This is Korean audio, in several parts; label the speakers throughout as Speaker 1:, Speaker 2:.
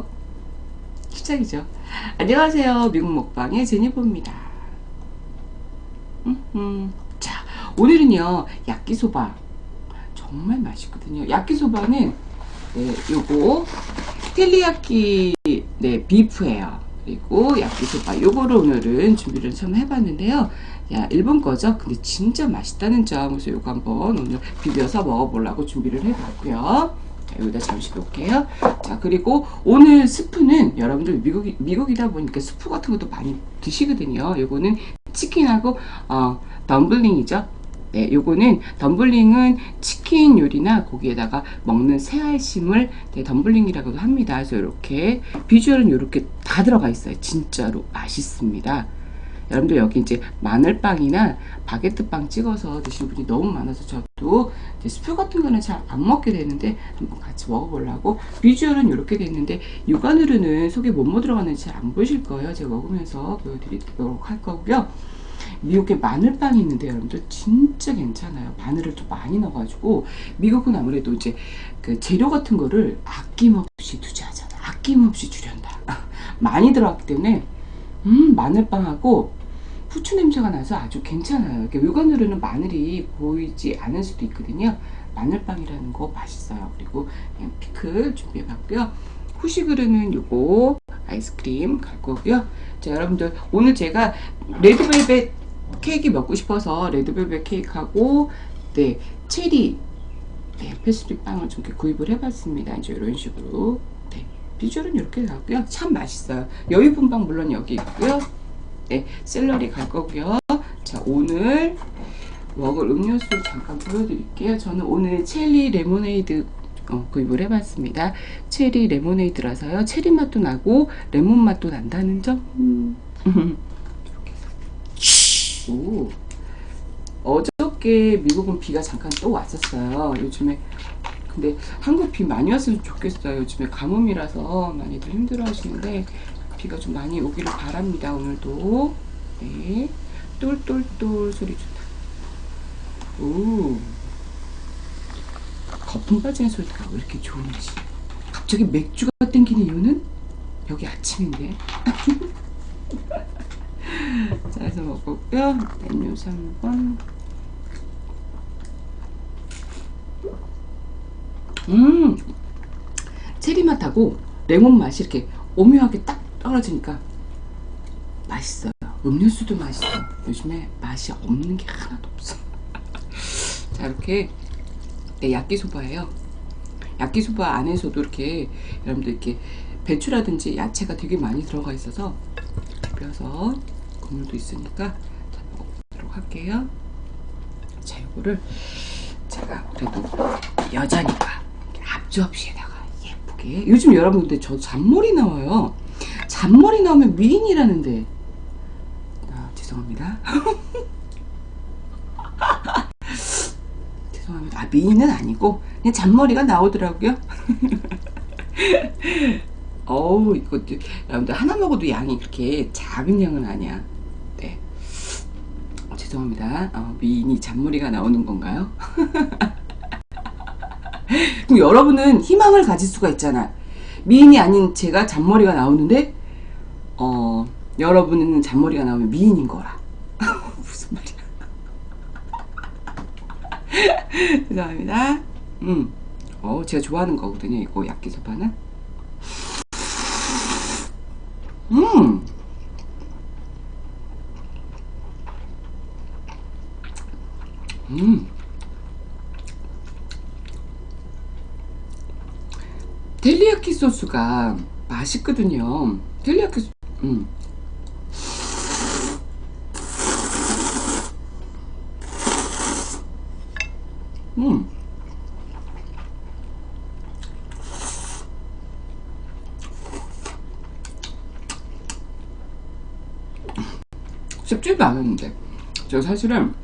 Speaker 1: 고 시작이죠. 안녕하세요. 미국 먹방의 제니퍼입니다. 음, 음. 자, 오늘은요, 야끼소바. 정말 맛있거든요. 야끼소바는, 네, 요거, 텔리야끼, 네, 비프예요. 그리고 야끼소바. 요거를 오늘은 준비를 좀 해봤는데요. 야, 일본 거죠? 근데 진짜 맛있다는 점. 그래서 요거 한번 오늘 비벼서 먹어보려고 준비를 해봤고요. 자, 여기다 잠시 놓을게요. 자, 그리고 오늘 스프는 여러분들 미국, 미국이다 보니까 스프 같은 것도 많이 드시거든요. 요거는 치킨하고, 어, 덤블링이죠. 네, 요거는 덤블링은 치킨 요리나 고기에다가 먹는 새알심을 네, 덤블링이라고도 합니다. 그래서 이렇게 비주얼은 이렇게 다 들어가 있어요. 진짜로 맛있습니다. 여러분들 여기 이제 마늘빵이나 바게트빵 찍어서 드시는 분이 너무 많아서 저도 스프 같은 거는 잘 안 먹게 되는데 한번 같이 먹어보려고 비주얼은 이렇게 돼 있는데 육안으로는 속에 뭐뭐 들어가는지 잘 안 보실 거예요. 제가 먹으면서 보여드리도록 할 거고요. 미국에 마늘빵이 있는데 여러분들 진짜 괜찮아요. 마늘을 좀 많이 넣어가지고 미국은 아무래도 이제 그 재료 같은 거를 아낌없이 투자하잖아. 아낌없이 줄였다. 많이 들어갔기 때문에 음 마늘빵하고 후추 냄새가 나서 아주 괜찮아요. 이렇게 외관으로는 마늘이 보이지 않을 수도 있거든요. 마늘빵이라는 거 맛있어요. 그리고 피클 준비해봤고요. 후식으로는 요거 아이스크림 갈 거고요. 자 여러분들 오늘 제가 레드벨벳 케이크 먹고 싶어서 레드벨벳 케이크하고 네 체리 네, 페스트리 빵을 좀 이렇게 구입을 해봤습니다. 이제 이런 식으로 네, 비주얼은 이렇게 나왔고요. 참 맛있어요. 여유분빵 물론 여기 있고요. 네, 샐러리 갈 거고요. 자 오늘 먹을 음료수 잠깐 보여드릴게요. 저는 오늘 체리 레모네이드 어, 구입을 해봤습니다. 체리 레모네이드라서요. 체리 맛도 나고 레몬 맛도 난다는 점. 오. 어저께 미국은 비가 잠깐 또 왔었어요. 요즘에 근데 한국 비 많이 왔으면 좋겠어요. 요즘에 가뭄이라서 많이들 힘들어 하시는데 비가 좀 많이 오기를 바랍니다. 오늘도. 네. 똘똘똘 소리 좋다. 오. 거품 빠지는 소리가 왜 이렇게 좋은지. 갑자기 맥주가 땡기는 이유는 여기 아침인데. 자, 해서 먹었고요. 음료수 한번. 음, 체리 맛하고 레몬 맛이 이렇게 오묘하게 딱 떨어지니까 맛있어요. 음료수도 맛있어. 요즘에 맛이 없는 게 하나도 없어. 자, 이렇게 네, 야끼소바예요. 야끼소바 안에서도 이렇게 여러분들 이렇게 배추라든지 야채가 되게 많이 들어가 있어서 비벼서 국물도 있으니까 자, 먹어보도록 할게요. 자, 이거를 제가 그래도 여자니까 앞접시에다가 예쁘게 요즘 여러분들 저 잔머리 나와요. 잔머리 나오면 미인이라는데 아, 죄송합니다. 죄송합니다. 아, 미인은 아니고 그냥 잔머리가 나오더라고요. 어우 이거 여러분들 하나 먹어도 양이 그렇게 작은 양은 아니야. 네. 어, 죄송합니다. 어, 미인이 잔머리가 나오는 건가요? 그럼 여러분은 희망을 가질 수가 있잖아. 미인이 아닌 제가 잔머리가 나오는데 어 여러분은 잔머리가 나오면 미인인 거라. 무슨 말이야? 죄송합니다. 음, 어 제가 좋아하는 거거든요. 이거 야끼소바는. 음. 음. 텔리야키 소스가 맛있거든요. 텔리야키 소, 음. 음. 쉽지도 않았는데 제가 사실은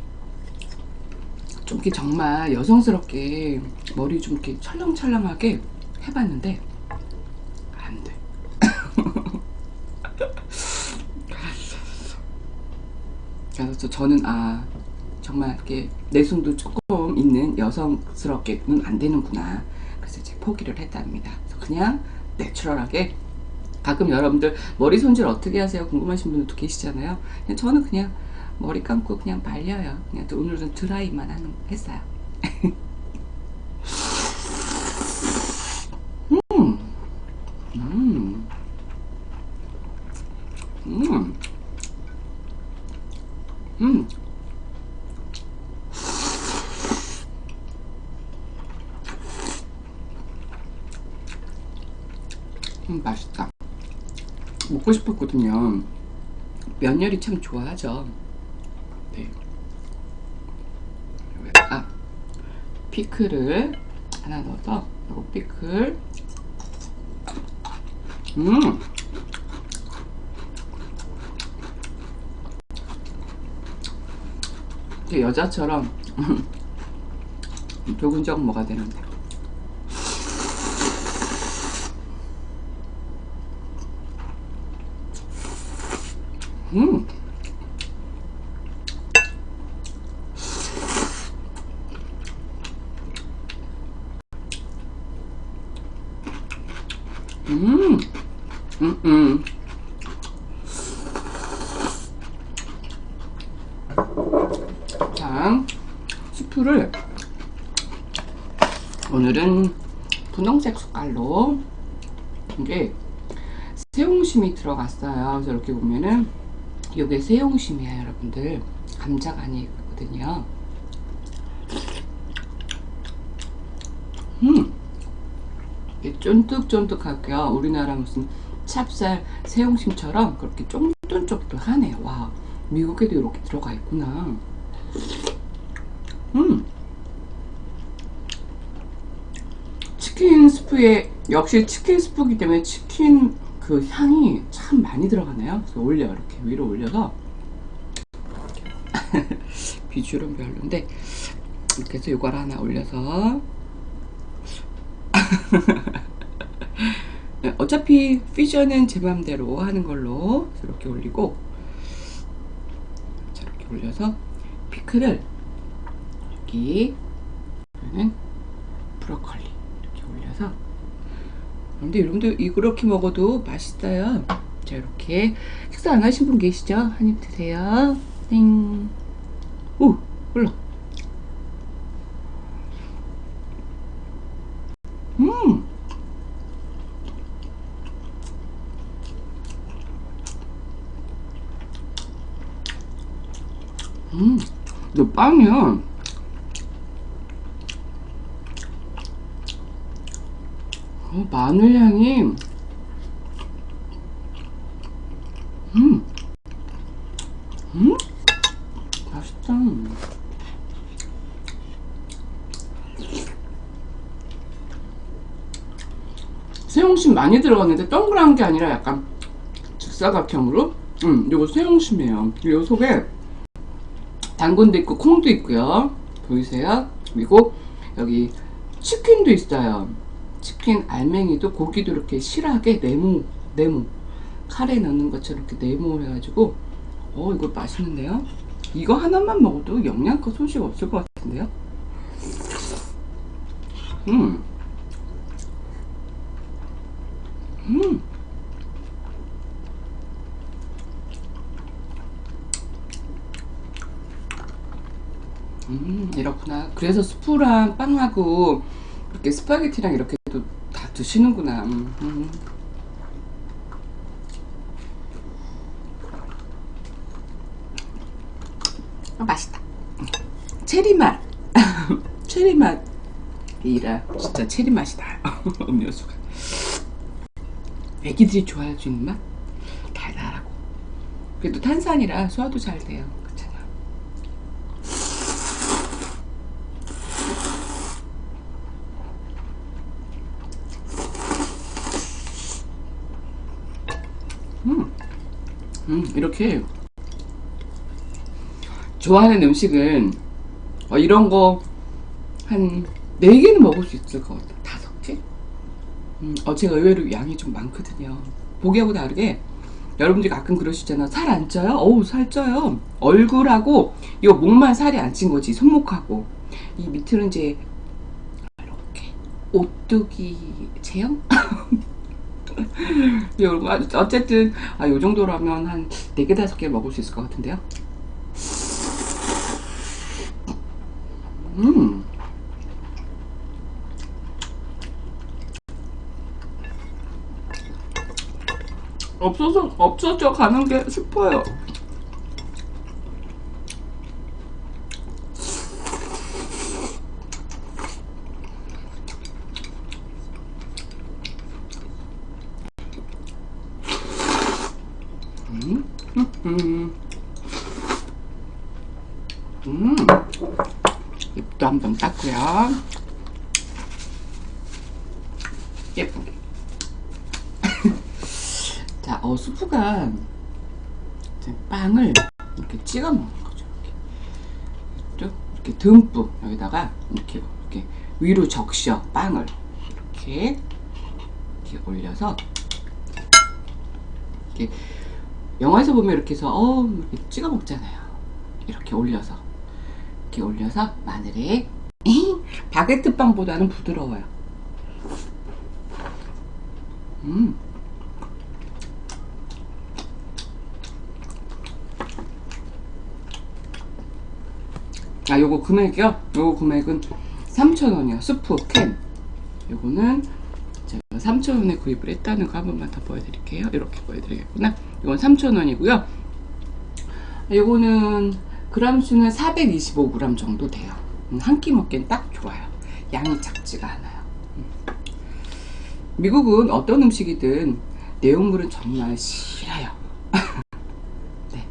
Speaker 1: 좀 이렇게 정말 여성스럽게 머리 좀 이렇게 찰랑찰랑하게 해봤는데 안 돼. 그래서 저는 아 정말 이렇게 내숭도 조금 있는 여성스럽게는 안 되는구나. 그래서 이제 포기를 했답니다. 그래서 그냥 내추럴하게 가끔 여러분들 머리 손질 어떻게 하세요? 궁금하신 분들도 계시잖아요. 그냥 저는 그냥 머리 감고 그냥 말려요. 그냥 또 오늘은 드라이만 하는 했어요. 음, 음, 음, 음. 음, 맛있다. 먹고 싶었거든요. 면 요리 참 좋아하죠. 네. 여기다가 피클을 하나 넣어서 이거 피클 음 여자처럼 조근조근 먹어야 되는데 음 음, 음, 음. 자, 스프를 오늘은 분홍색 숟갈로 이게 새옹심이 들어갔어요. 그래서 이렇게 보면은 이게 새옹심이에요, 여러분들. 감자가 아니거든요. 음. 이게 쫀득쫀득하고요. 우리나라 무슨 찹쌀, 새옹심처럼 그렇게 쫀쫀쫀득하네요. 와, 미국에도 이렇게 들어가 있구나. 음. 치킨 스프에 역시 치킨 스프기 때문에 치킨 그 향이 참 많이 들어가네요. 그래서 올려 이렇게 위로 올려서. 비주얼은 별로인데 이렇게 해서 이걸 하나 올려서. 네, 어차피 피저는 제 맘대로 하는 걸로 이렇게 올리고 자, 이렇게 올려서 피클을 여기 는 브로콜리 근데 여러분들 이렇게 먹어도 맛있어요 자 이렇게 식사 안 하신 분 계시죠? 한 입 드세요 땡 오! 올라 음! 음, 너 빵이야. 어, 마늘 향이, 음, 음, 맛있다. 새옹심 많이 들어갔는데 동그란 게 아니라 약간 직사각형으로, 음, 요거 새옹심이에요. 요 속에 당근도 있고 콩도 있고요. 보이세요? 그리고 여기 치킨도 있어요. 치킨 알맹이도 고기도 이렇게 실하게 네모 네모 카레 넣는 것처럼 이렇게 네모를 해가지고 어 이거 맛있는데요? 이거 하나만 먹어도 영양가 소식 없을 것 같은데요? 음. 음. 음, 이렇구나. 그래서 스프랑 빵하고 이렇게 스파게티랑 이렇게도 다 드시는구나. 음, 음. 아, 맛있다. 체리 맛. 체리 맛. 이라 진짜 체리 맛이다. 음료수가. 애기들이 좋아할 수 있는 맛? 달달하고. 그래도 탄산이라 소화도 잘 돼요. 그렇잖아. 음, 음, 이렇게 좋아하는 음식은 어, 이런 거 한 4개는 먹을 수 있을 것 같아. 다섯 개? 음, 어, 제가 의외로 양이 좀 많거든요. 보기하고 다르게 여러분들이 가끔 그러시잖아. 살 안 쪄요? 어우, 살 쪄요. 얼굴하고 이 목만 살이 안 찐 거지. 손목하고. 이 밑으로는 이제 이렇게 오뚜기 체형? 요거 어쨌든 아, 요 정도라면 한 4개, 5개 먹을 수 있을 것 같은데요. 음. 없어서 없어져 가는 게 싶어요. 음, 음, 음. 입도 한번 닦고요. 예쁘게. 자, 이제 빵을 이렇게 찍어 먹는 거죠. 이렇게, 쭉 이렇게 듬뿍 여기다가 이렇게 이렇게 위로 적셔 빵을 이렇게 이렇게 올려서 이렇게 영화에서 보면 이렇게 해서 어 이렇게 찍어 먹잖아요. 이렇게 올려서 이렇게 올려서 마늘에 바게트 빵보다는 부드러워요. 음. 아, 요거 금액이요? 요거 금액은 3,000원이요. 스프 캔. 요거는 제가 3,000원에 구입을 했다는 거 한 번만 더 보여드릴게요. 이렇게 보여드리겠구나. 이건 3,000원이고요. 요거는 그람 수는 425g 정도 돼요. 음, 한끼 먹기엔 딱 좋아요. 양이 작지가 않아요. 음. 미국은 어떤 음식이든 내용물은 정말 싫어요. 네.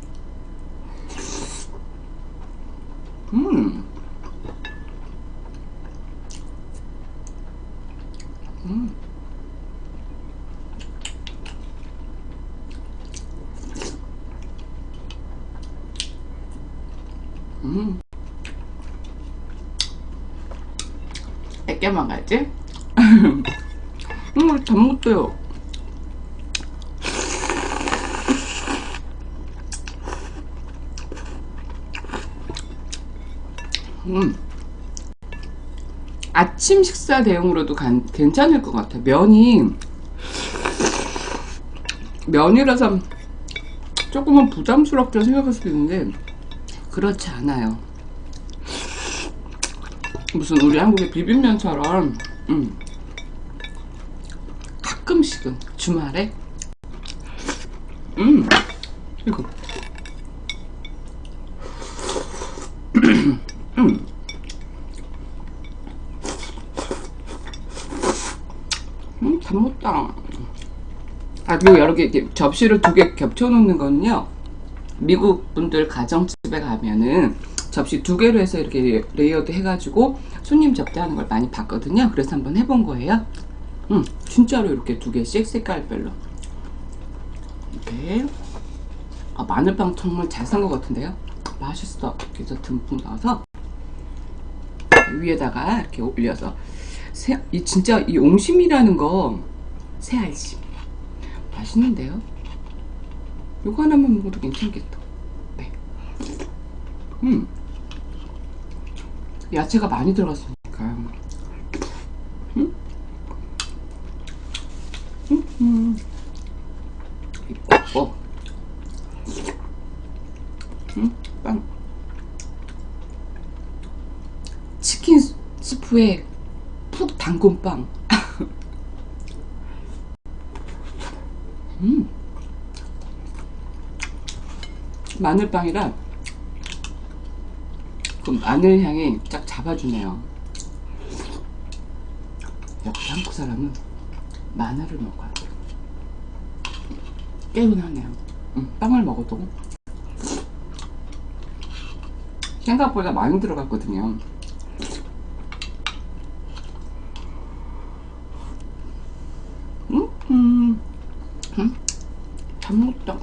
Speaker 1: 음. 음. 음. 몇 개만 가지? 음, 다 못돼요. 음. 아침 식사 대용으로도 간- 괜찮을 것 같아요. 면이 면이라서 조금은 부담스럽게 생각할 수도 있는데 그렇지 않아요. 무슨 우리 한국의 비빔면처럼 음. 가끔씩은 주말에 음 이거 음, 다 먹다. 아, 그리고 여러 개, 이렇게 접시를 두 개 겹쳐 놓는 거는요. 미국 분들 가정집에 가면은 접시 두 개로 해서 이렇게 레이어드 해가지고 손님 접대하는 걸 많이 봤거든요. 그래서 한번 해본 거예요. 음, 진짜로 이렇게 두 개씩 색깔별로. 이렇게. 아, 마늘빵 정말 잘 산 것 같은데요? 맛있어. 해서 듬뿍 넣어서 위에다가 이렇게 올려서 새, 이 진짜 이 옹심이라는 거 새알심 맛있는데요? 요거 하나만 먹어도 괜찮겠다. 네. 음. 야채가 많이 들어갔으니까. 음? 음, 음. 이거. 음, 빵. 치킨 스- 스프에 푹 담근 빵. 음. 마늘빵이라 그 마늘 향이 쫙 잡아주네요. 역시 한국 사람은 마늘을 먹어요. 깨운하네요. 음, 빵을 먹어도 생각보다 많이 들어갔거든요. 음, 음, 음, 잘 먹었다.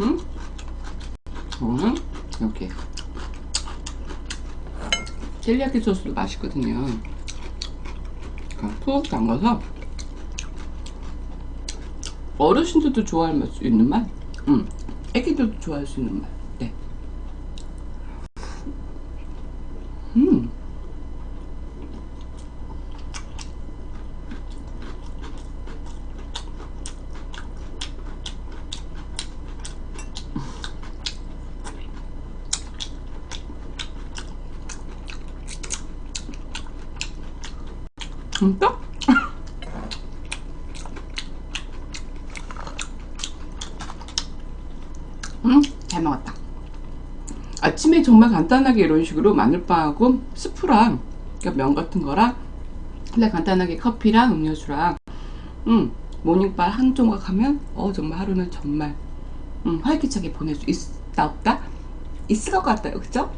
Speaker 1: 음, 음, 이렇게 젤리야끼 소스도 맛있거든요. 그러니까 푹 담가서 어르신들도 좋아할 수 있는 맛, 음, 애기들도 좋아할 수 있는 맛. 네. 음. 진짜? 음, 잘 먹었다. 아침에 정말 간단하게 이런 식으로 마늘빵하고 스프랑 그러니까 면 같은 거랑 근데 간단하게 커피랑 음료수랑 음, 모닝바 한 조각 하면 어 정말 하루는 정말 음, 활기차게 보낼 수 있다 없다? 있을 것 같아요 그죠?